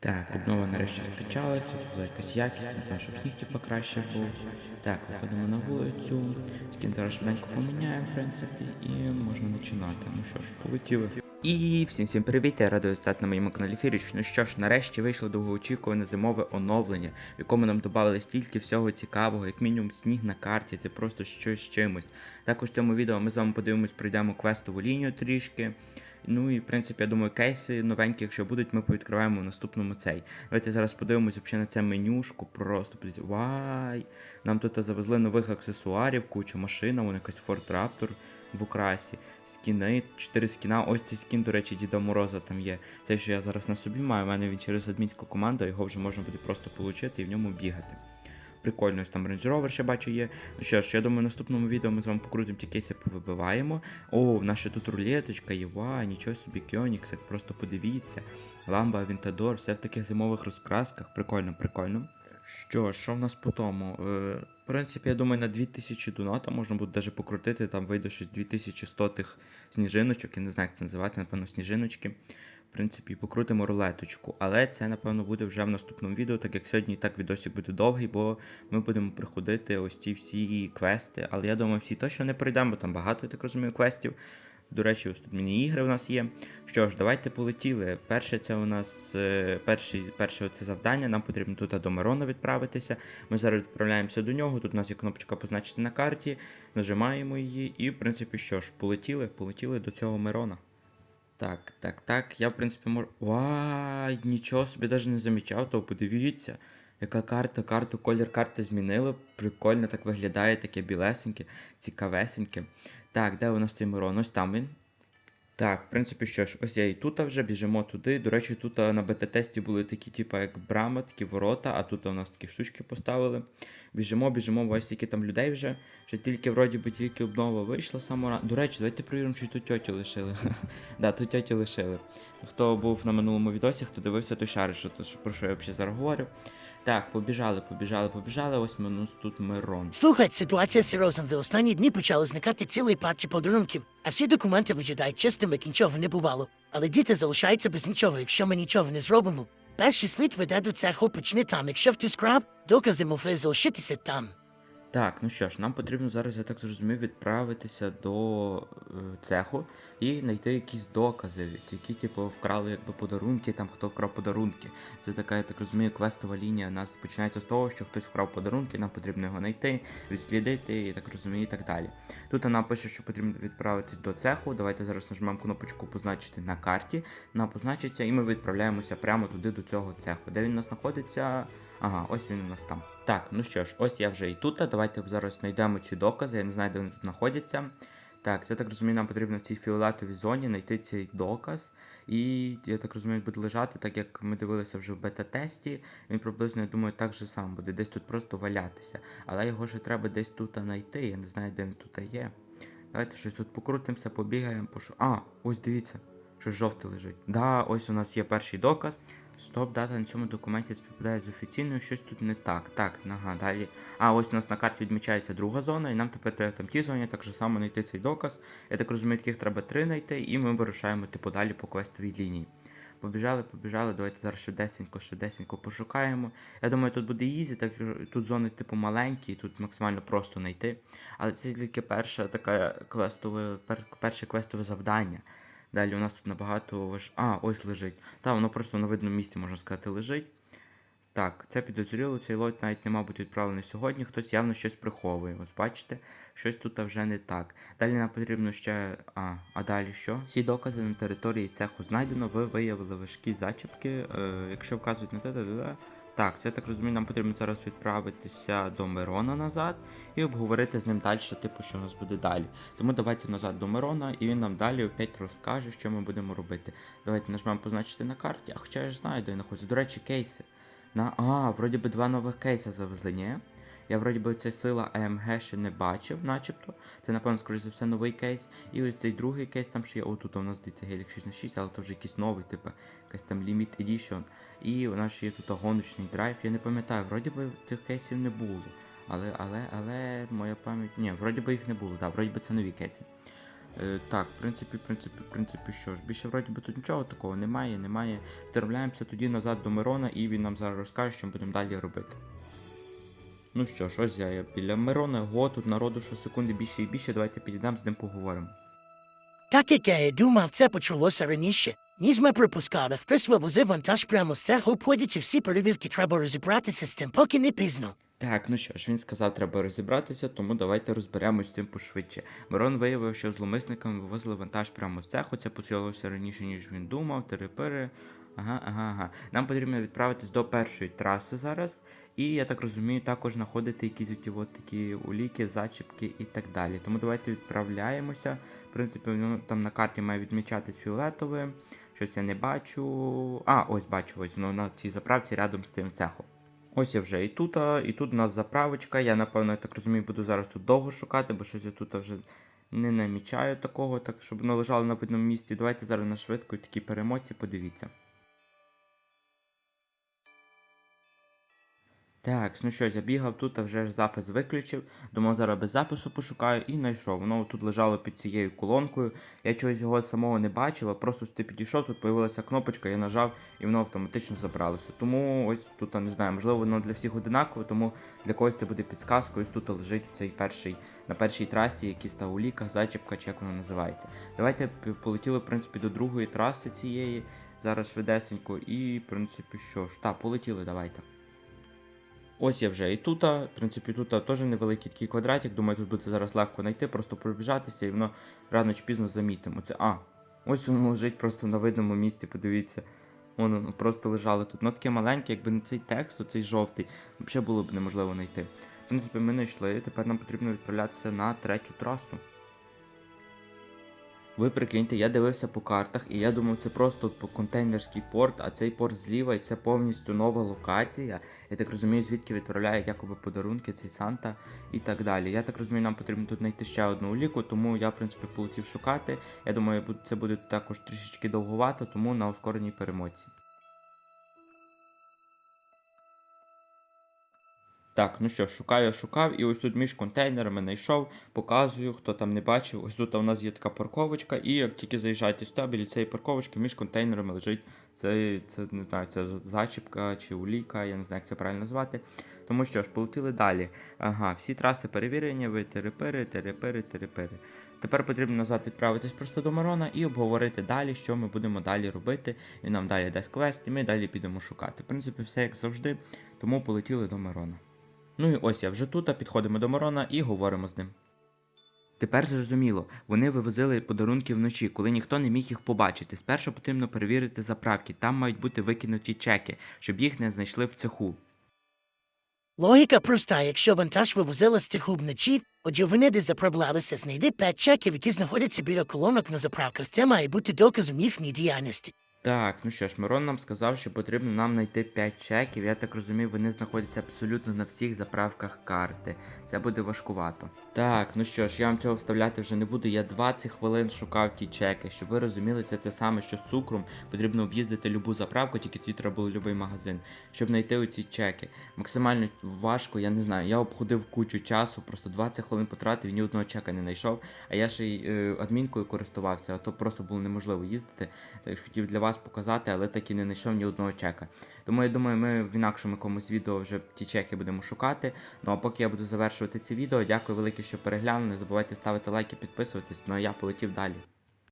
Так, обнова нарешті скачалася, була якась якість, не щоб сніг типу, краще був. Так, виходимо на вулицю, скін зараз швиденько поміняємо, в принципі, і можна починати. Ну що ж, полетіли. І всім всім привіт, я радий стати на моєму каналі Фіріч. Ну що ж, нарешті вийшло довгоочікуване зимове оновлення, в якому нам додали стільки всього цікавого, як мінімум сніг на карті, це просто щось чимось. Також в цьому відео ми з вами подивимось, пройдемо квестову лінію трішки. Ну і в принципі, я думаю, кейси новенькі, якщо будуть, ми повідкриваємо в наступному цей. Давайте зараз подивимося на це менюшку. Просто. Вай! Нам тут завезли нових аксесуарів, кучу машин, вон якась Ford Raptor в украсі, скіни, 4 скіна. Ось цей скін, до речі, Діда Мороза там є. Це, що я зараз на собі маю, у мене він через адмінську команду, його вже можна буде просто отримати і в ньому бігати. Прикольно, ось там Range Rover ще бачу є. Ну що ж, я думаю, в наступному відео ми з вами покрутимо ті кейси, повибиваємо. О, в нас ще тут рулеточка є, ва, нічого собі, Кьонікс, просто подивіться. Ламба, Авентадор, все в таких зимових розкрасках. Прикольно, прикольно. Що що в нас по тому? Е, в принципі, я думаю, на 2000 доната можна буде даже покрутити, там вийде щось 2100 тих сніжиночок, я не знаю, як це називати, напевно, сніжиночки. В принципі, покрутимо рулеточку. Але це, напевно, буде вже в наступному відео, так як сьогодні так відосик буде довгий, бо ми будемо приходити ось ці всі квести. Але я думаю, всі точно не пройдемо, бо там багато, я так розумію, квестів. До речі, ось тут міні-ігри у нас є. Що ж, давайте полетіли. Перше, це у нас е, перший, перше це завдання. Нам потрібно тут до Мирона відправитися. Ми зараз відправляємося до нього. Тут у нас є кнопочка позначити на карті, нажимаємо її, і, в принципі, що ж, полетіли, полетіли до цього Мирона. Так, так, так. Я, в принципі, можу. Вай, нічого собі навіть не замічав, то подивіться. Яка карта, карту, колір карти змінили. Прикольно так виглядає, таке білесеньке, цікавесеньке. Так, де у нас цей Мирон? Ось там він. Так, в принципі, що ж, ось я і тут вже біжимо туди. До речі, тут на бета-тесті були такі, типу, як брама, такі ворота, а тут у нас такі штучки поставили. Біжимо, біжимо, ось скільки там людей вже. Вже тільки, вроді би, тільки обнова вийшла самора. До речі, давайте перевіримо, чи тут тьотю лишили. да, тут тьотю лишили. Хто був на минулому відосі, хто дивився, то шарить, що- про що я взагалі зараз говорю. Так, побіжали, побіжали, побіжали. Ось минус тут Мирон. Слухай, ситуація серйозна. За останні дні почали зникати цілий парчі подарунків, а всі документи виглядають чистими, як нічого не бувало. Але діти залишаються без нічого, якщо ми нічого не зробимо. Перший слід веде до цеху, почни там. Якщо хтось краб, докази могли залишитися там. Так, ну що ж, нам потрібно зараз, я так зрозумів, відправитися до е, цеху і знайти якісь докази, які, типу, вкрали якби подарунки, там хто вкрав подарунки. Це така, я так розумію, квестова лінія. У нас починається з того, що хтось вкрав подарунки, нам потрібно його знайти, відслідити, я так розумію, і так далі. Тут нам пише, що потрібно відправитись до цеху. Давайте зараз нажмемо кнопочку позначити на карті. Вона позначиться, і ми відправляємося прямо туди до цього цеху. Де він у нас знаходиться? Ага, ось він у нас там. Так, ну що ж, ось я вже і тут. Давайте зараз знайдемо ці докази. Я не знаю, де вони тут знаходяться. Так, це так розумію, нам потрібно в цій фіолетовій зоні знайти цей доказ. І я так розумію, буде лежати, так як ми дивилися вже в бета-тесті. Він приблизно, я думаю, так же сам буде. Десь тут просто валятися. Але його ще треба десь тут знайти. Я не знаю, де він тут є. Давайте щось тут покрутимося, побігаємо, пошу. А, ось дивіться, що жовте лежить. Да, ось у нас є перший доказ. Стоп, дата на цьому документі співпадає з офіційною, щось тут не так. Так, ага, далі. А, ось у нас на карті відмічається друга зона, і нам тепер треба там ті зоні, так же само знайти цей доказ. Я так розумію, таких треба три знайти, і ми вирушаємо типу далі по квестовій лінії. Побіжали, побіжали, давайте зараз швидесенько, швидесенько пошукаємо. Я думаю, тут буде ізі, так тут зони типу маленькі, тут максимально просто знайти. Але це тільки перша така квестове, пер, перше квестове завдання. Далі у нас тут набагато важ... А, ось лежить. Та, воно просто на видному місці, можна сказати, лежить. Так, це підозріло, цей лот навіть не мав бути відправлений сьогодні, хтось явно щось приховує. Ось бачите, щось тут вже не так. Далі нам потрібно ще. А, а далі що? Всі докази на території цеху знайдено, ви виявили важкі зачіпки. Е, якщо вказують на те, те, те. Так, це я так розумію, нам потрібно зараз відправитися до Мирона назад і обговорити з ним далі, типу, що у нас буде далі. Тому давайте назад до Мирона, і він нам далі опять розкаже, що ми будемо робити. Давайте нажмемо позначити на карті, а хоча я ж знаю, де він знаходиться. До речі, кейси. На... А, вроді би два нових кейси завезли, ні? Я вроді би ця сила АМГ ще не бачив, начебто. Це, напевно, скоріше за все, новий кейс. І ось цей другий кейс там ще є. О, тут у нас здається Гелік 6 на 6, але то вже якийсь новий, типу, якась там Limit Edition. І у нас ще є тут гоночний драйв. Я не пам'ятаю, вроді би тих кейсів не було. Але, але, але, моя пам'ять. Ні, вроді би їх не було, да, вроді би це нові кейси. Е, так, в принципі, в принципі, в принципі, що ж, більше вроді би тут нічого такого немає, немає. Відправляємося тоді назад до Мирона, і він нам зараз розкаже, що ми будемо далі робити. Ну що ж, ось я, біля Мирона, го, тут народу що секунди більше і більше, давайте підійдемо з ним поговоримо. Так як я і думав, це почалося раніше. Ніж ми припускали, хтось вивозив вантаж прямо з цеху, обходячи всі перевірки, треба розібратися з цим, поки не пізно. Так, ну що ж, він сказав, треба розібратися, тому давайте розберемось з цим пошвидше. Мирон виявив, що зломисниками вивозили вантаж прямо з цеху, це почалося раніше, ніж він думав, терепири. Ага, ага, ага. Нам потрібно відправитись до першої траси зараз. І я так розумію, також знаходити якісь оті от такі уліки, зачіпки і так далі. Тому давайте відправляємося. В принципі, воно там на карті має відмічатись фіолетовим. Щось я не бачу. А, ось бачу, ось воно на цій заправці рядом з тим цехом. Ось я вже і тут, і тут у нас заправочка. Я напевно, я так розумію, буду зараз тут довго шукати, бо щось я тут вже не намічаю такого, так щоб воно лежало на видному місці. Давайте зараз на швидко такі перемоці, подивіться. Так, ну що, я бігав тут, а вже ж запис виключив. Думав, зараз без запису пошукаю і знайшов. Воно тут лежало під цією колонкою. Я чогось його самого не бачив, а просто ти підійшов, тут появилася кнопочка, я нажав і воно автоматично забралося. Тому ось тут, не знаю, можливо, воно для всіх одинаково, тому для когось це буде підсказкою. Ось тут лежить цей перший на першій трасі, якийсь та уліка, зачіпка, чи як воно називається. Давайте полетіли, в принципі, до другої траси цієї. Зараз швидесенько, і, в принципі, що ж, та, полетіли, давайте. Ось я вже і тут, в принципі, тут теж невеликий такий квадратик. Думаю, тут буде зараз легко знайти, просто пробіжатися і воно рано чи пізно замітимо. Це, а, ось воно лежить просто на видному місці, подивіться. Воно ну, просто лежало тут. Ну таке маленьке, якби не цей текст, оцей жовтий, взагалі було б неможливо знайти. В принципі, ми знайшли, тепер нам потрібно відправлятися на третю трасу. Ви прикиньте, я дивився по картах, і я думав, це просто контейнерський порт, а цей порт зліва, і це повністю нова локація. Я так розумію, звідки відправляють якоби подарунки, цей Санта і так далі. Я так розумію, нам потрібно тут знайти ще одну уліку, тому я, в принципі, полетів шукати. Я думаю, це буде також трішечки довговато, тому на ускореній перемоці. Так, ну що, шукаю, шукав, і ось тут між контейнерами знайшов, показую, хто там не бачив. Ось тут у нас є така парковочка, і як тільки заїжджаєте сюди, біля цієї парковочки, між контейнерами лежить це, це не знаю, це зачіпка чи уліка, я не знаю, як це правильно назвати. Тому що ж, полетіли далі. Ага, всі траси перевірені, ви терепири, терепири, терепири. Тепер потрібно назад відправитись просто до Мирона і обговорити далі, що ми будемо далі робити. Він нам далі дасть квест, і ми далі підемо шукати. В принципі, все як завжди, тому полетіли до Мирона. Ну і ось я вже тут, а підходимо до Мирона і говоримо з ним. Тепер зрозуміло, вони вивозили подарунки вночі, коли ніхто не міг їх побачити. Спершу потрібно перевірити заправки, там мають бути викинуті чеки, щоб їх не знайшли в цеху. Логіка проста, якщо вантаж вивозили з цеху вночі, отже вони десь заправлялися, знайди п'ять чеків, які знаходяться біля колонок на заправках. Це має бути доказом їхньої діяльності. Так, ну що ж, Мирон нам сказав, що потрібно нам знайти 5 чеків. Я так розумію, вони знаходяться абсолютно на всіх заправках карти. Це буде важкувато. Так, ну що ж, я вам цього вставляти вже не буду. Я 20 хвилин шукав ті чеки. Щоб ви розуміли, це те саме, що з цукром. Потрібно об'їздити любу заправку, тільки тоді треба було любий магазин, щоб знайти оці чеки. Максимально важко, я не знаю. Я обходив кучу часу, просто 20 хвилин потратив і ні одного чека не знайшов. А я ще й е, адмінкою користувався, а то просто було неможливо їздити. Так що хотів для вас показати, але так і не знайшов ні одного чека. Тому я думаю, ми в інакшому якомусь відео вже ті чеки будемо шукати. Ну а поки я буду завершувати це відео, дякую велике, що переглянули. Не забувайте ставити лайки, підписуватись. Ну а я полетів далі.